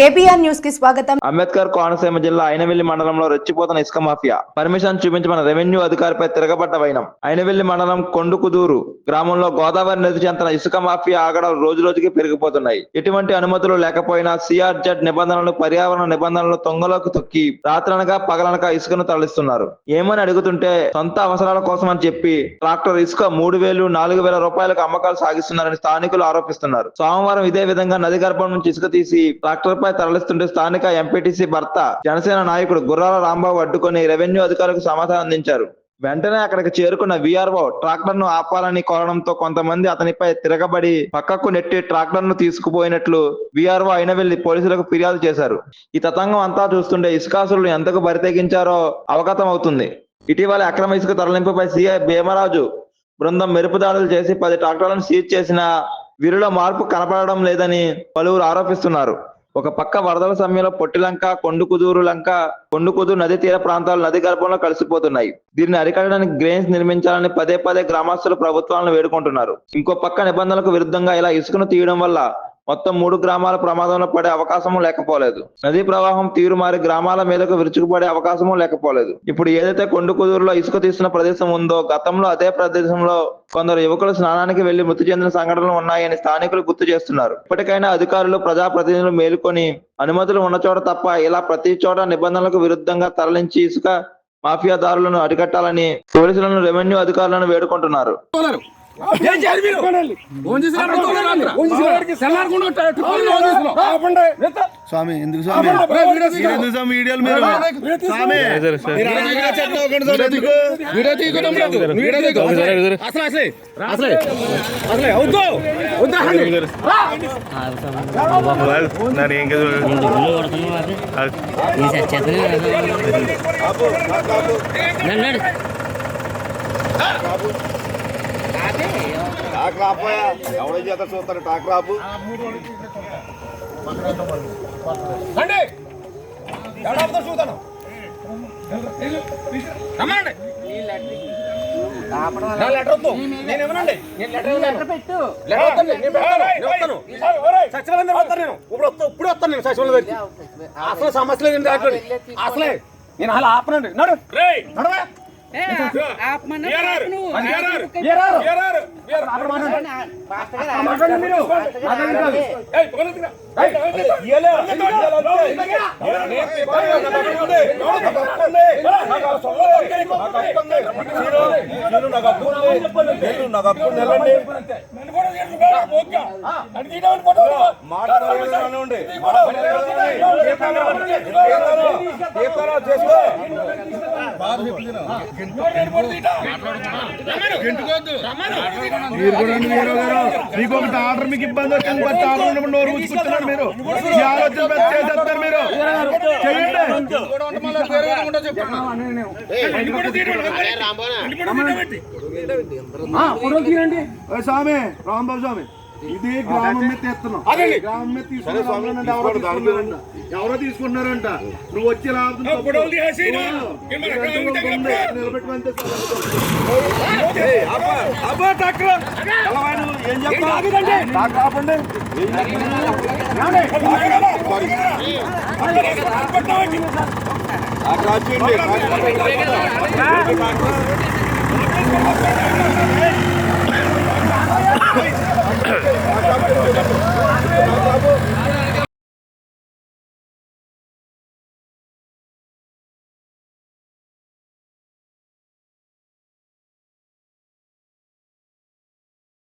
KBR న్యూస్కి స్వాగతం. అంబేద్కర్ కోనసీమ జిల్లా అయినవెల్లి మండలంలో రెచ్చిపోతున్న ఇసుక మాఫియా. పర్మిషన్ చూపించమని రెవెన్యూ అధికారిపై తిరగబడ్డ వైనం. అయినవెల్లి మండలం కొండుకుదూరు గ్రామంలో గోదావరి నది చెంతన ఇసుక మాఫియా ఆగడాలు రోజు రోజుకి పెరిగిపోతున్నాయి. ఎటువంటి అనుమతులు లేకపోయినా సిఆర్జెడ్ నిబంధనలు పర్యావరణ నిబంధనలు తొంగలోకి తొక్కి రాత్రనగా పగలనగా ఇసుకను తరలిస్తున్నారు. ఏమని అడుగుతుంటే సొంత అవసరాల కోసం అని చెప్పి ట్రాక్టర్ ఇసుక మూడు వేలు నాలుగు వేల రూపాయలకు అమ్మకాలు సాగిస్తున్నారని స్థానికులు ఆరోపిస్తున్నారు. సోమవారం ఇదే విధంగా నది గర్భం నుంచి ఇసుక తీసి ట్రాక్టర్ పై తరలిస్తుంటే స్థానిక ఎంపీటీసీ భర్త జనసేన నాయకుడు గుర్రాల రాంబాబు అడ్డుకొని రెవెన్యూ అధికారులకు సమాధానం అందించారు. వెంటనే అక్కడికి చేరుకున్న విఆర్ఓ ట్రాక్టర్ను ఆపాలని కోరడంతో కొంతమంది అతనిపై తిరగబడి పక్కకు నెట్టి ట్రాక్టర్ను తీసుకుపోయినట్లు విఆర్ఓ అయిన వెళ్ళి పోలీసులకు ఫిర్యాదు చేశారు. ఈ తతంగం అంతా చూస్తుంటే ఇసుకాసులు ఎంతకు బరితెగించారో అవగతం అవుతుంది ఇటీవల అక్రమ ఇసుక తరలింపుపై సీఐ భీమరాజు బృందం మెరుపు దాడులు చేసి పది ట్రాక్టర్లను సీజ్ చేసిన వీరిలో మార్పు కనపడడం లేదని పలువురు ఆరోపిస్తున్నారు. ఒక పక్క వరదల సమయంలో పొట్టిలంక కొండుకుదూరు లంక కొండుకుదూరు నది తీర ప్రాంతాలు నది గర్భంలో కలిసిపోతున్నాయి. దీన్ని అరికట్టడానికి గ్రెయిన్స్ నిర్మించాలని పదే పదే గ్రామస్తులు ప్రభుత్వాలను వేడుకుంటున్నారు. ఇంకో పక్క నిబంధనలకు విరుద్ధంగా ఇలా ఇసుకను తీయడం వల్ల మొత్తం మూడు గ్రామాల ప్రమాదంలో పడే అవకాశము లేకపోలేదు. నదీ ప్రవాహం తీరు మారి గ్రామాల మీదకు విరుచుకుపడే అవకాశము లేకపోలేదు. ఇప్పుడు ఏదైతే కొండుకుదూరులో ఇసుక తీస్తున్న ప్రదేశం ఉందో గతంలో అదే ప్రదేశంలో కొందరు యువకులు స్నానానికి వెళ్ళి మృతి చెందిన సంఘటనలు ఉన్నాయని స్థానికులు గుర్తు చేస్తున్నారు. ఇప్పటికైనా అధికారులు ప్రజాప్రతినిధులు మేలుకొని అనుమతులు ఉన్న చోట తప్ప ఇలా ప్రతి చోట నిబంధనలకు విరుద్ధంగా తరలించి ఇసుక మాఫియాదారులను అరికట్టాలని పోలీసులను రెవెన్యూ అధికారులను వేడుకుంటున్నారు. ఏం. స్వామి ఎందుకు స్వామి. ఎందుకు స్వామి వీడియోలు మీరు. స్వామి? వీడియో తీయకుండా ఉండదు. వీడియో తీయకు. అసలే అసలే అసలే. అసలే వద్దు. వద్దు ನಾನು ಹೆಂಗೆ నడు ఎవడో చేత ఎవరు ఆపుతారు చూస్తాను ఇప్పుడు వస్తా ఇప్పుడు వస్తాను నేను సచివాలయం దగ్గరికి అసలు సమస్య లేదు అసలే. నేను అలా ఆపనండి. నడు. నడవా మీరు మాట్లాడండి మీరు కూడా మీరు గారు. మీకు ఒకటి ఆర్డర్ మీకు ఇబ్బంది వచ్చింది బట్ ఆర్డర్ ఉన్నప్పుడు నోరు కూర్చున్నారు మీరు. ఈ ఆలోచన చేసేస్తారు మీరు. చేయండి. ఓ స్వామి రాంబాబు స్వామి. ఇది గ్రామం మీద తెస్తున్నాం. గ్రామం మీద ఎవరో తీసుకున్నారంట. ఎవరో తీసుకున్నారంట. నువ్వు వచ్చి లాభం